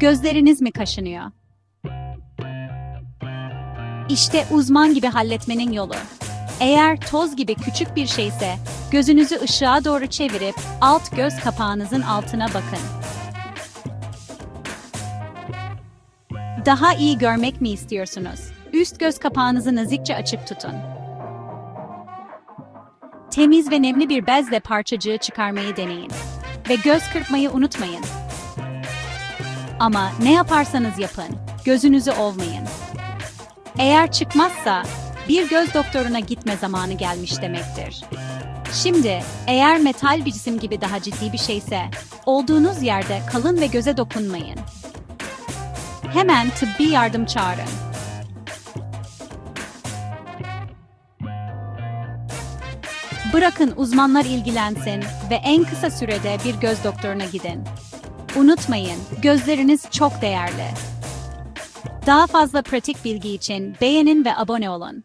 Gözleriniz mi kaşınıyor? İşte uzman gibi halletmenin yolu. Eğer toz gibi küçük bir şeyse, gözünüzü ışığa doğru çevirip alt göz kapağınızın altına bakın. Daha iyi görmek mi istiyorsunuz? Üst göz kapağınızı nazikçe açık tutun. Temiz ve nemli bir bezle parçacığı çıkarmayı deneyin. Ve göz kırpmayı unutmayın. Ama ne yaparsanız yapın, gözünüzü ovmayın. Eğer çıkmazsa, bir göz doktoruna gitme zamanı gelmiş demektir. Şimdi, eğer metal bir cisim gibi daha ciddi bir şeyse, olduğunuz yerde kalın ve göze dokunmayın. Hemen tıbbi yardım çağırın. Bırakın uzmanlar ilgilensin ve en kısa sürede bir göz doktoruna gidin. Unutmayın, gözleriniz çok değerli. Daha fazla pratik bilgi için beğenin ve abone olun.